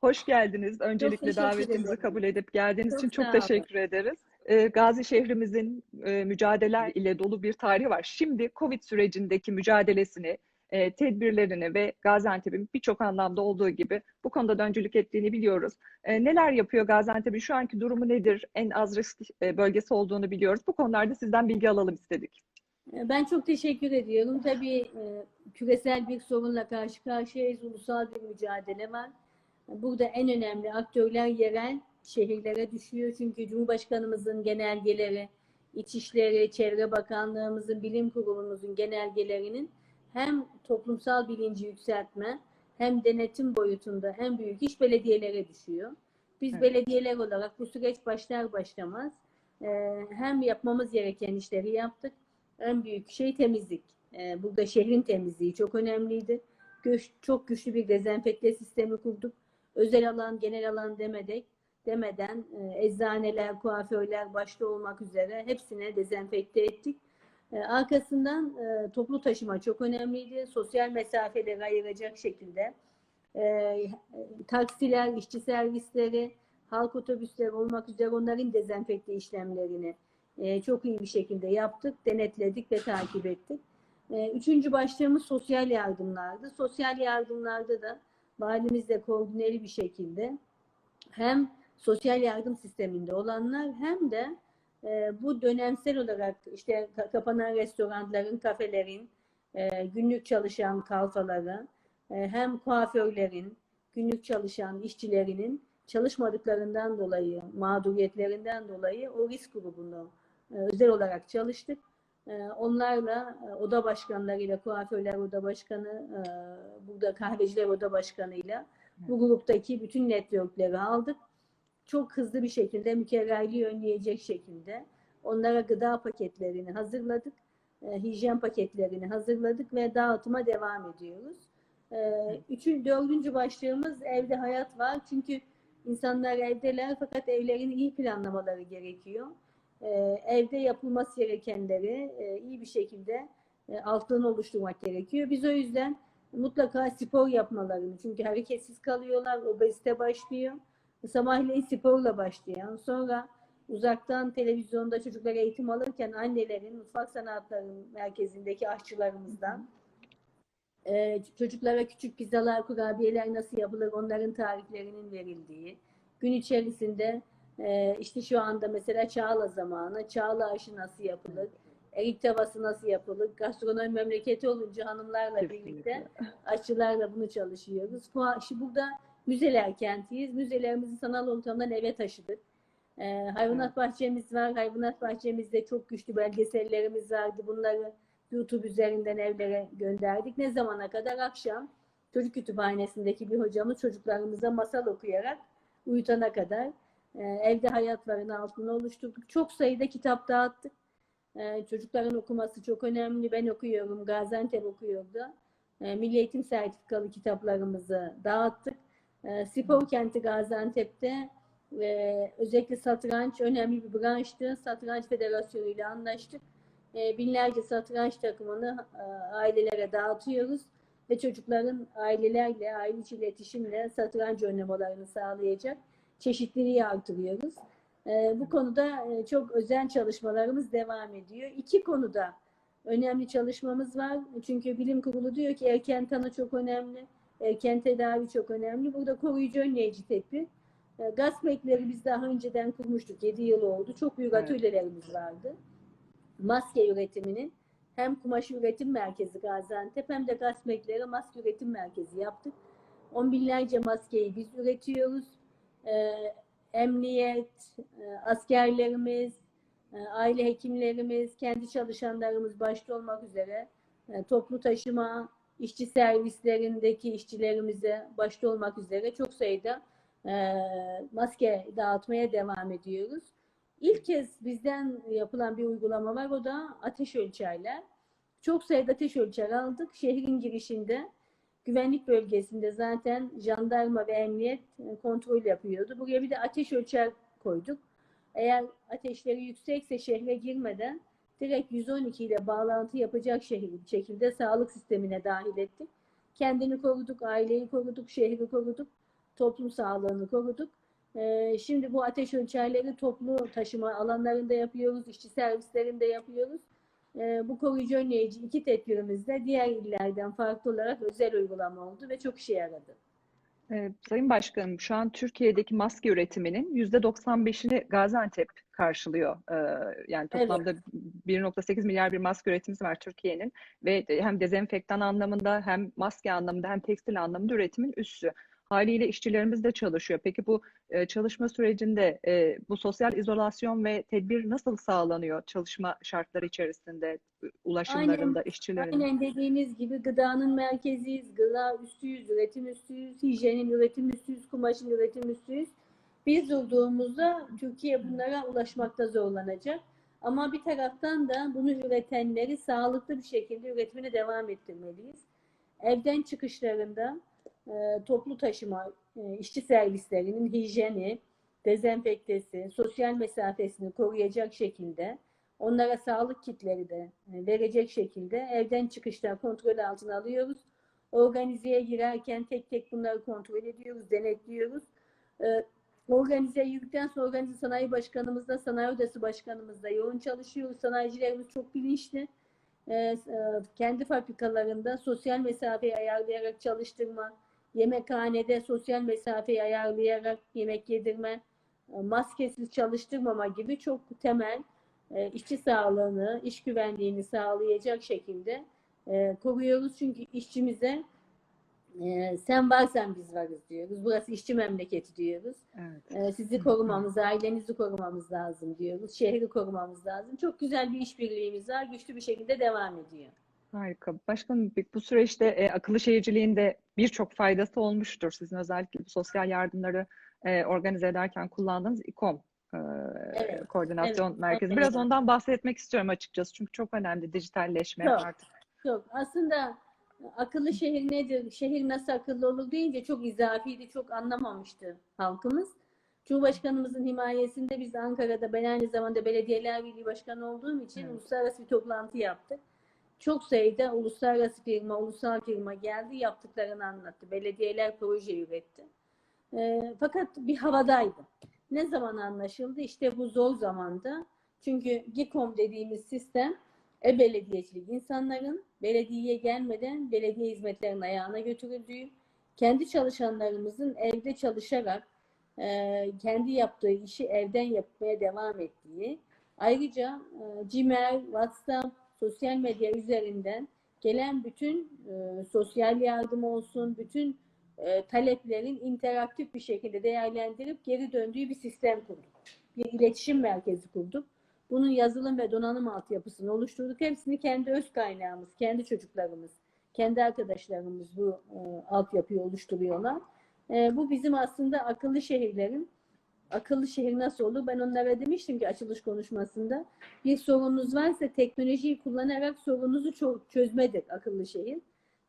Hoş geldiniz. Öncelikle davetimizi ederim. kabul edip geldiğiniz Çok için çok teşekkür ederiz. Ee, Gazi şehrimizin e, mücadele ile dolu bir tarihi var. Şimdi Covid sürecindeki mücadelesini, e, tedbirlerini ve Gaziantep'in birçok anlamda olduğu gibi bu konuda da öncülük ettiğini biliyoruz. E, neler yapıyor Gaziantep'in? Şu anki durumu nedir? En az risk bölgesi olduğunu biliyoruz. Bu konularda sizden bilgi alalım istedik. Ben çok teşekkür ediyorum. Tabii küresel bir sorunla karşı karşıyayız. Ulusal bir mücadele var. Burada en önemli aktörler yerel şehirlere düşüyor. Çünkü Cumhurbaşkanımızın genelgeleri, İçişleri, Çevre Bakanlığımızın, Bilim Kurulumuzun genelgelerinin hem toplumsal bilinci yükseltme hem denetim boyutunda en büyük iş belediyelere düşüyor. Biz Evet. belediyeler olarak bu süreç başlar başlamaz e, hem yapmamız gereken işleri yaptık en büyük şey temizlik. Ee, burada şehrin temizliği çok önemliydi. Güç, çok güçlü bir dezenfekte sistemi kurduk. Özel alan, genel alan demedik, demeden e, eczaneler, kuaförler başta olmak üzere hepsine dezenfekte ettik. E, arkasından e, toplu taşıma çok önemliydi. Sosyal mesafeleri ayıracak şekilde e, taksiler, işçi servisleri, halk otobüsleri olmak üzere onların dezenfekte işlemlerini e, çok iyi bir şekilde yaptık, denetledik ve takip ettik. E, üçüncü başlığımız sosyal yardımlardı. Sosyal yardımlarda da valimizle koordineli bir şekilde hem sosyal yardım sisteminde olanlar hem de e, bu dönemsel olarak işte ka- kapanan restoranların, kafelerin, e, günlük çalışan kalfaları, e, hem kuaförlerin, günlük çalışan işçilerinin çalışmadıklarından dolayı, mağduriyetlerinden dolayı o risk grubunu e, özel olarak çalıştık. E, Onlarla, e, oda başkanlarıyla, kuaförler oda başkanı, e, burada kahveciler oda başkanıyla bu gruptaki bütün networkleri aldık. Çok hızlı bir şekilde mükerrerliği önleyecek şekilde onlara gıda paketlerini hazırladık. E, Hijyen paketlerini hazırladık ve dağıtıma devam ediyoruz. Üçün, dördüncü başlığımız evde hayat var. Çünkü insanlar evdeler fakat evlerini iyi planlamaları gerekiyor. E, evde yapılması gerekenleri e, iyi bir şekilde e, altını oluşturmak gerekiyor. Biz o yüzden mutlaka spor yapmalarını çünkü hareketsiz kalıyorlar, obezite başlıyor. Sabahleyin sporla başlayan, sonra uzaktan televizyonda çocuklar eğitim alırken annelerin mutfak sanatları merkezindeki aşçılarımızdan e, çocuklara küçük pizzalar, kurabiyeler nasıl yapılır onların tariflerinin verildiği, gün içerisinde e, işte şu anda mesela Çağla zamanı, Çağla aşı nasıl yapılır, erik tavası nasıl yapılır, gastronomi memleketi olunca hanımlarla birlikte Kesinlikle. aşçılarla bunu çalışıyoruz. Şimdi burada müzeler kentiyiz. Müzelerimizi sanal ortamdan eve taşıdık. Ee, hayvanat bahçemiz var. Hayvanat bahçemizde çok güçlü belgesellerimiz vardı. Bunları YouTube üzerinden evlere gönderdik. Ne zamana kadar? Akşam çocuk kütüphanesindeki bir hocamız çocuklarımıza masal okuyarak uyutana kadar e, evde hayatların altını oluşturduk. Çok sayıda kitap dağıttık. E, çocukların okuması çok önemli. Ben okuyorum. Gaziantep okuyordu. E, Milli Eğitim sertifikalı kitaplarımızı dağıttık. Spor kenti Gaziantep'te e, özellikle satranç önemli bir branştı. Satranç Federasyonu ile anlaştık. Binlerce satranç takımını e, ailelere dağıtıyoruz ve çocukların ailelerle, aile içi iletişimle satranç oynamalarını sağlayacak çeşitliliği artırıyoruz. E, bu konuda e, çok özen çalışmalarımız devam ediyor. İki konuda önemli çalışmamız var. Çünkü bilim kurulu diyor ki erken tanı çok önemli, erken tedavi çok önemli. Burada koruyucu önleyici tedbir. E, Gaz bekleri biz daha önceden kurmuştuk. 7 yıl oldu. Çok büyük Evet. atölyelerimiz vardı. Maske üretiminin hem kumaş üretim merkezi Gaziantep hem de gaz maske üretim merkezi yaptık. On binlerce maskeyi biz üretiyoruz. E, emniyet, e, askerlerimiz, e, aile hekimlerimiz, kendi çalışanlarımız başta olmak üzere e, toplu taşıma, işçi servislerindeki işçilerimize başta olmak üzere çok sayıda maske dağıtmaya devam ediyoruz. İlk kez bizden yapılan bir uygulama var. O da ateş ölçerler. Çok sayıda ateş ölçer aldık. Şehrin girişinde güvenlik bölgesinde zaten jandarma ve emniyet e, kontrol yapıyordu. Buraya bir de ateş ölçer koyduk. Eğer ateşleri yüksekse şehre girmeden direkt 112 ile bağlantı yapacak şekilde sağlık sistemine dahil ettik. Kendini koruduk, aileyi koruduk, şehri koruduk. toplum sağlığını koruduk. Ee, şimdi bu ateş ölçerleri toplu taşıma alanlarında yapıyoruz, işçi servislerinde yapıyoruz. Ee, bu koruyucu önleyici iki tedbirimiz de diğer illerden farklı olarak özel uygulama oldu ve çok işe yaradı. Ee, Sayın Başkanım, şu an Türkiye'deki maske üretiminin %95'ini Gaziantep karşılıyor. Ee, yani Evet. toplamda 1.8 milyar bir maske üretimimiz var Türkiye'nin ve hem dezenfektan anlamında hem maske anlamında hem tekstil anlamında üretimin üssü. Haliyle işçilerimiz de çalışıyor. Peki bu e, çalışma sürecinde e, bu sosyal izolasyon ve tedbir nasıl sağlanıyor çalışma şartları içerisinde, ulaşımlarında, işçilerin? Aynen dediğiniz gibi gıdanın merkeziyiz, gıda üstüyüz, üretim üstüyüz, hijyenin üretim üstüyüz, kumaşın üretim üstüyüz. Biz durduğumuzda Türkiye bunlara ulaşmakta zorlanacak. Ama bir taraftan da bunu üretenleri sağlıklı bir şekilde üretimine devam ettirmeliyiz. Evden çıkışlarında e, toplu taşıma, e, işçi servislerinin hijyeni, dezenfektesi, sosyal mesafesini koruyacak şekilde onlara sağlık kitleri de e, verecek şekilde evden çıkışta kontrol altına alıyoruz. Organizeye girerken tek tek bunları kontrol ediyoruz, denetliyoruz. E, Organizeye girdikten sonra Organize Sanayi Başkanımızla, Sanayi Odası Başkanımızla yoğun çalışıyoruz. Sanayicilerimiz çok bilinçli. Kendi fabrikalarında sosyal mesafeyi ayarlayarak çalıştırma, yemekhanede sosyal mesafeyi ayarlayarak yemek yedirme, e, maskesiz çalıştırmama gibi çok temel e, işçi sağlığını, iş güvenliğini sağlayacak şekilde e, koruyoruz. Çünkü işçimize sen varsan biz varız diyoruz. Burası işçi memleketi diyoruz. Evet. Sizi korumamız, ailenizi korumamız lazım diyoruz. Şehri korumamız lazım. Çok güzel bir işbirliğimiz var. Güçlü bir şekilde devam ediyor. Harika. Başkanım bu süreçte e, akıllı şehirciliğin de birçok faydası olmuştur. Sizin özellikle bu sosyal yardımları e, organize ederken kullandığınız İKOM e, Evet, koordinasyon evet, merkezi. evet. Biraz ondan bahsetmek istiyorum açıkçası. Çünkü çok önemli dijitalleşme Çok. artık. Yok. Aslında akıllı şehir nedir? Şehir nasıl akıllı olur deyince çok izafiydi, çok anlamamıştı halkımız. Cumhurbaşkanımızın himayesinde biz Ankara'da ben aynı zamanda Belediyeler Birliği Başkanı olduğum için Evet. uluslararası bir toplantı yaptık. Çok sayıda uluslararası firma, ulusal firma geldi, yaptıklarını anlattı. Belediyeler proje üretti. Ee, fakat bir havadaydı. Ne zaman anlaşıldı? İşte bu zor zamanda. Çünkü GİKOM dediğimiz sistem e-belediyecilik insanların belediyeye gelmeden belediye hizmetlerinin ayağına götürüldüğü, kendi çalışanlarımızın evde çalışarak e, kendi yaptığı işi evden yapmaya devam ettiği, ayrıca e, Gmail, WhatsApp, sosyal medya üzerinden gelen bütün e, sosyal yardım olsun, bütün e, taleplerin interaktif bir şekilde değerlendirip geri döndüğü bir sistem kurduk. Bir iletişim merkezi kurduk. Bunun yazılım ve donanım altyapısını oluşturduk. Hepsini kendi öz kaynağımız, kendi çocuklarımız, kendi arkadaşlarımız bu e, altyapıyı oluşturuyorlar. E, bu bizim aslında akıllı şehirlerin akıllı şehir nasıl olur? Ben onlara demiştim ki açılış konuşmasında bir sorununuz varsa teknolojiyi kullanarak sorununuzu ço- çözmedir akıllı şehir.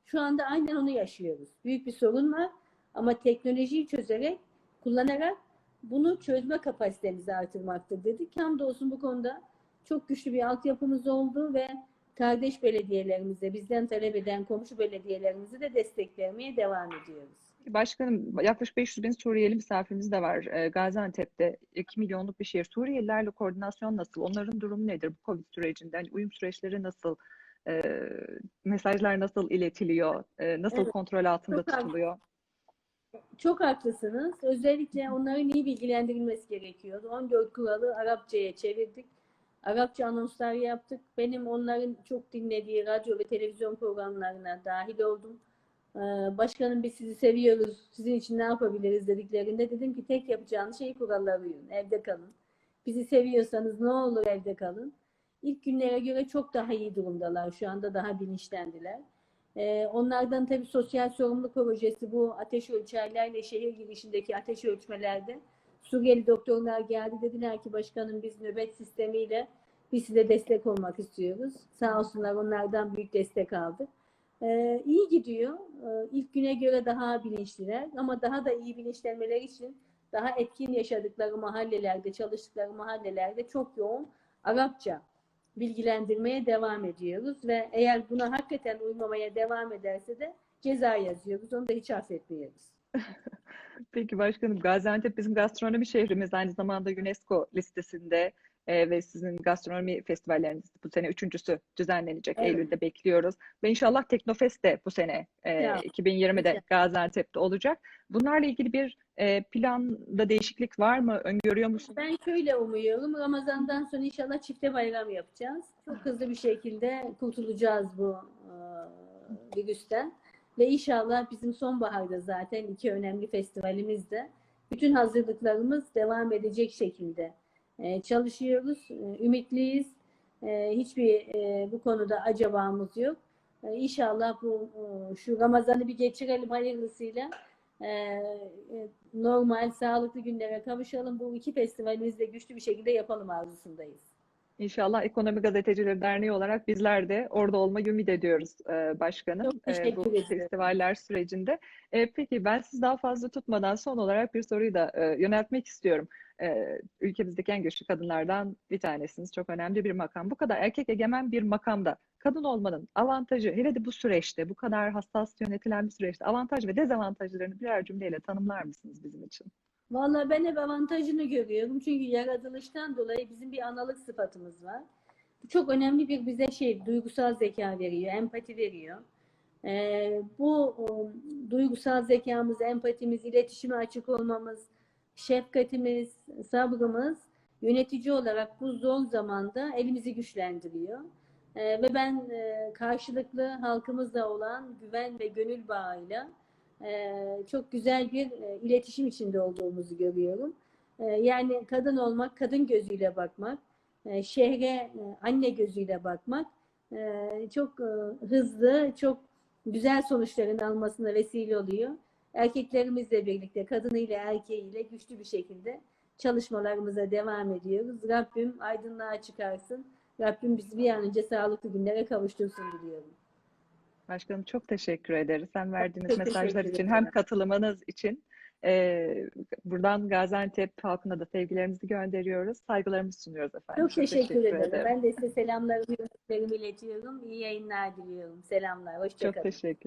Şu anda aynen onu yaşıyoruz. Büyük bir sorun var ama teknolojiyi çözerek, kullanarak bunu çözme kapasitemizi artırmaktır dedik. Hamdolsun bu konuda çok güçlü bir altyapımız oldu ve kardeş belediyelerimize, bizden talep eden komşu belediyelerimizi de destek vermeye devam ediyoruz. Başkanım yaklaşık 500 bin Suriyeli misafirimiz de var e, Gaziantep'te. 2 milyonluk bir şehir. Suriyelilerle koordinasyon nasıl? Onların durumu nedir bu Covid sürecinde? Hani uyum süreçleri nasıl? E, mesajlar nasıl iletiliyor? E, nasıl Evet, kontrol altında çok tutuluyor? Çok haklısınız. Özellikle onların iyi bilgilendirilmesi gerekiyor. 14 kuralı Arapçaya çevirdik. Arapça anonslar yaptık. Benim onların çok dinlediği radyo ve televizyon programlarına dahil oldum. Ee, Başkanım biz sizi seviyoruz. Sizin için ne yapabiliriz dediklerinde dedim ki tek yapacağınız şey kurallara uyun. Evde kalın. Bizi seviyorsanız ne olur evde kalın. İlk günlere göre çok daha iyi durumdalar. Şu anda daha bilinçlendiler. Ee, onlardan tabii sosyal sorumluluk projesi bu ateş ölçerlerle şehir girişindeki ateş ölçmelerde Suriyeli doktorlar geldi dediler ki başkanım biz nöbet sistemiyle biz size destek olmak istiyoruz. Sağ olsunlar onlardan büyük destek aldık. Ee, iyi gidiyor. Ee, ilk güne göre daha bilinçliler ama daha da iyi bilinçlenmeleri için daha etkin yaşadıkları mahallelerde, çalıştıkları mahallelerde çok yoğun Arapça bilgilendirmeye devam ediyoruz ve eğer buna hakikaten uymamaya devam ederse de ceza yazıyoruz. Onu da hiç affetmiyoruz. Peki başkanım, Gaziantep bizim gastronomi şehrimiz. Aynı zamanda UNESCO listesinde e, ve sizin gastronomi festivalleriniz bu sene üçüncüsü düzenlenecek. Evet. Eylül'de bekliyoruz. Ve inşallah Teknofest de bu sene e, Ya, 2020'de güzel. Gaziantep'te olacak. Bunlarla ilgili bir e, planda değişiklik var mı? Öngörüyor musunuz? Ben şöyle umuyorum. Ramazan'dan sonra inşallah çifte bayram yapacağız. Çok hızlı bir şekilde kurtulacağız bu e, virüsten. Ve inşallah bizim sonbaharda zaten iki önemli festivalimizde bütün hazırlıklarımız devam edecek şekilde e, çalışıyoruz. E, ümitliyiz. E, hiçbir e, bu konuda acabamız yok. E, İnşallah bu e, şu Ramazan'ı bir geçirelim hayırlısıyla. E, normal, sağlıklı günlere kavuşalım. Bu iki festivalimizi de güçlü bir şekilde yapalım arzusundayız. İnşallah Ekonomi Gazetecileri Derneği olarak bizler de orada olmayı ümit ediyoruz e, başkanım Çok e, bu ederim. festivaller sürecinde. E, peki ben sizi daha fazla tutmadan son olarak bir soruyu da e, yöneltmek istiyorum. E, ülkemizdeki en güçlü kadınlardan bir tanesiniz. Çok önemli bir makam. Bu kadar erkek egemen bir makamda kadın olmanın avantajı, hele de bu süreçte, bu kadar hassas yönetilen bir süreçte avantaj ve dezavantajlarını birer cümleyle tanımlar mısınız bizim için? Vallahi ben hep avantajını görüyorum. Çünkü yaratılıştan dolayı bizim bir analık sıfatımız var. Bu çok önemli bir bize şey, duygusal zeka veriyor, empati veriyor. Ee, bu o, duygusal zekamız, empatimiz, iletişime açık olmamız, şefkatimiz, sabrımız yönetici olarak bu zor zamanda elimizi güçlendiriyor. Ee, ve ben e, karşılıklı halkımızla olan güven ve gönül bağıyla e, çok güzel bir e, iletişim içinde olduğumuzu görüyorum. E, yani kadın olmak, kadın gözüyle bakmak, e, şehre e, anne gözüyle bakmak e, çok e, hızlı, çok güzel sonuçların almasına vesile oluyor. Erkeklerimizle birlikte, kadınıyla, erkeğiyle güçlü bir şekilde çalışmalarımıza devam ediyoruz. Rabbim aydınlığa çıkarsın. Rabbim bizi bir an önce sağlıklı günlere kavuştursun diliyorum. Başkanım çok teşekkür ederiz. Hem verdiğiniz Çok mesajlar teşekkür için hem katılımınız için. Ee, buradan Gaziantep halkına da sevgilerimizi gönderiyoruz. Saygılarımızı sunuyoruz efendim. Çok teşekkür ederim. ederim. Ben de size selamlarımı, iletiyorum. İyi yayınlar diliyorum. Selamlar. Çok Hoşçakalın. teşekkür